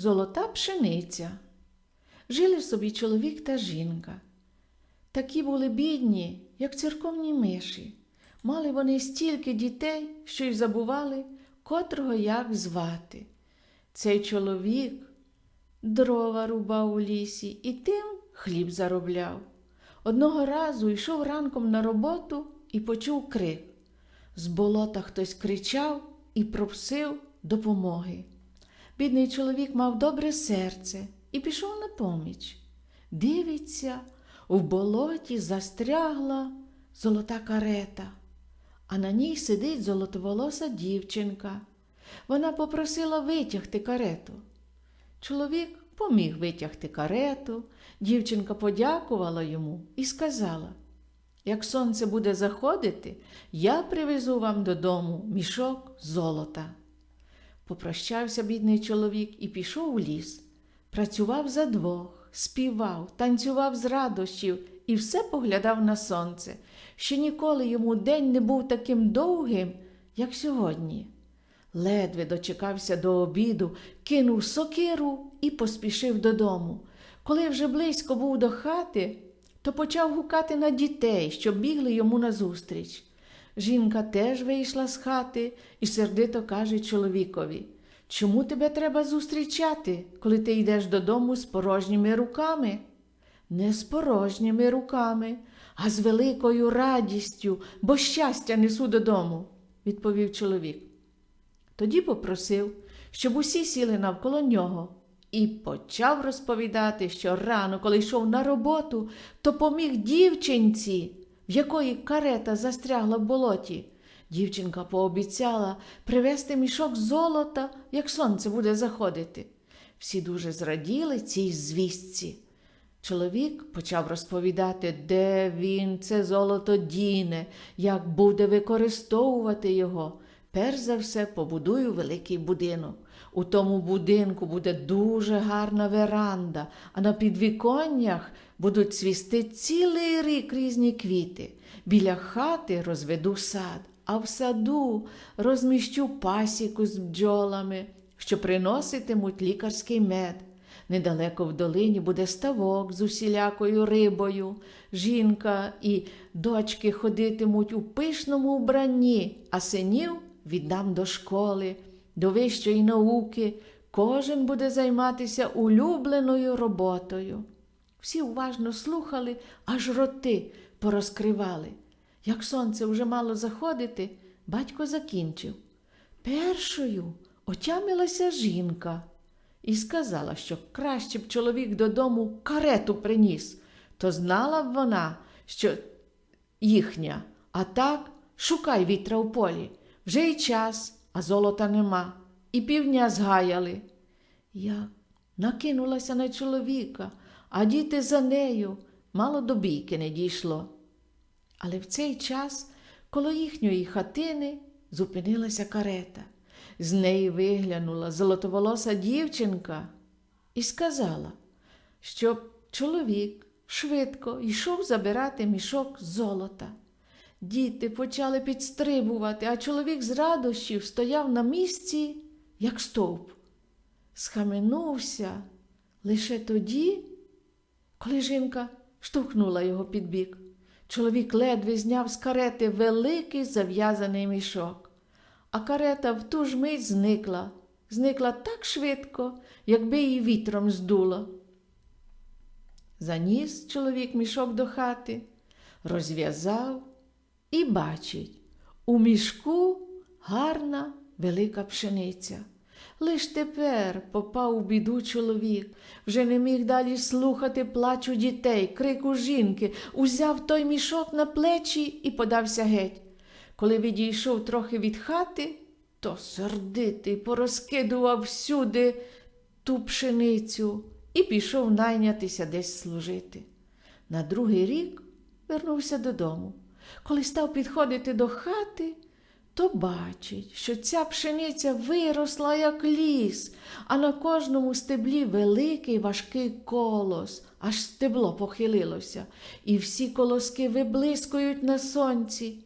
Золота пшениця. Жили собі чоловік та жінка. Такі були бідні, як церковні миші. Мали вони стільки дітей, що й забували, котрого як звати. Цей чоловік дрова рубав у лісі і тим хліб заробляв. Одного разу йшов ранком на роботу і почув крик. З болота хтось кричав і просив допомоги. Бідний чоловік мав добре серце і пішов на поміч. Дивиться, у болоті застрягла золота карета, а на ній сидить золотоволоса дівчинка. Вона попросила витягти карету. Чоловік поміг витягти карету, дівчинка подякувала йому і сказала: Як сонце буде заходити, я привезу вам додому мішок золота. Попрощався бідний чоловік і пішов у ліс. Працював за двох, співав, танцював з радощів і все поглядав на сонце. Ще ніколи йому день не був таким довгим, як сьогодні. Ледве дочекався до обіду, кинув сокиру і поспішив додому. Коли вже близько був до хати, то почав гукати на дітей, що бігли йому назустріч. Жінка теж вийшла з хати і сердито каже чоловікові Чому тебе треба зустрічати, коли ти йдеш додому з порожніми руками? Не з порожніми руками, а з великою радістю, бо щастя несу додому, відповів чоловік. Тоді попросив, щоб усі сіли навколо нього, і почав розповідати, що рано, коли йшов на роботу, то поміг дівчинці, в якої карета застрягла в болоті. Дівчинка пообіцяла привезти мішок золота, як сонце буде заходити. Всі дуже зраділи цій звістці. Чоловік почав розповідати, де він це золото діне, як буде використовувати його. Перш за все побудую великий будинок. У тому будинку буде дуже гарна веранда, а на підвіконнях будуть цвісти цілий рік різні квіти. Біля хати розведу сад, а в саду розміщу пасіку з бджолами, що приноситимуть лікарський мед. Недалеко в долині буде ставок з усілякою рибою. Жінка і дочки ходитимуть у пишному вбранні, а синів віддам до школи, до вищої науки. Кожен буде займатися улюбленою роботою. Всі уважно слухали, аж роти порозкривали. Як сонце вже мало заходити, батько закінчив. Першою отямилася жінка і сказала, що краще б чоловік додому карету приніс, то знала б вона, що їхня, а так шукай вітра в полі. Вже й час, а золота нема, і півдня згаяли. Я накинулася на чоловіка, а діти за нею мало до бійки не дійшло. Але в цей час коло їхньої хатини зупинилася карета. З неї виглянула золотоволоса дівчинка і сказала, що чоловік швидко йшов забирати мішок золота. Діти почали підстрибувати, а чоловік з радощів стояв на місці, як стовп. Схаменувся лише тоді, коли жінка штовхнула його під бік. Чоловік ледве зняв з карети великий зав'язаний мішок, а карета в ту ж мить зникла, зникла так швидко, якби її вітром здуло. Заніс чоловік мішок до хати, розв'язав і бачить, у мішку гарна велика пшениця. Лиш тепер попав у біду чоловік, вже не міг далі слухати плачу дітей, крику жінки, узяв той мішок на плечі і подався геть. Коли відійшов трохи від хати, то сердитий порозкидував всюди ту пшеницю і пішов найнятися десь служити. На другий рік вернувся додому. Коли став підходити до хати, то бачить, що ця пшениця виросла, як ліс, а на кожному стеблі великий важкий колос, аж стебло похилилося, і всі колоски виблискують на сонці.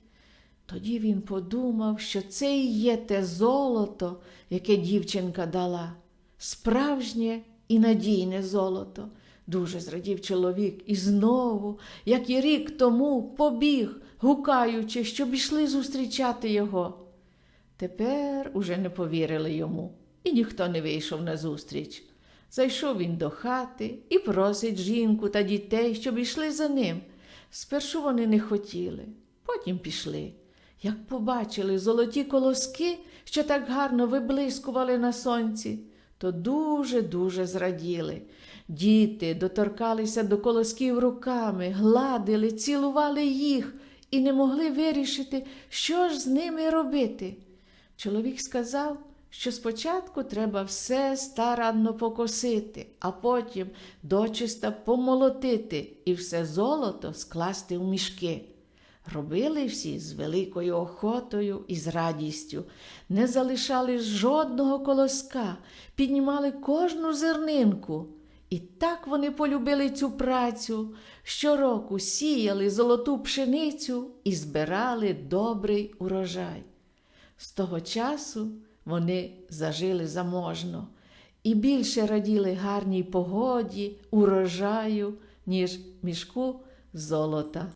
Тоді він подумав, що це і є те золото, яке дівчинка дала. справжнє і надійне золото. Дуже зрадів чоловік і знову, як і рік тому, побіг, гукаючи, щоб ішли зустрічати його. Тепер уже не повірили йому, і ніхто не вийшов на зустріч. Зайшов він до хати і просить жінку та дітей, щоб ішли за ним. Спершу вони не хотіли, потім пішли. Як побачили золоті колоски, що так гарно виблискували на сонці, то дуже-дуже зраділи. Діти доторкалися до колосків руками, гладили, цілували їх і не могли вирішити, що ж з ними робити. Чоловік сказав, що спочатку треба все старанно покосити, а потім дочиста помолотити і все золото скласти в мішки. Робили всі з великою охотою і з радістю, не залишали жодного колоска, піднімали кожну зернинку. І так вони полюбили цю працю, щороку сіяли золоту пшеницю і збирали добрий урожай. З того часу вони зажили заможно і більше раділи гарній погоді, урожаю, ніж мішку золота.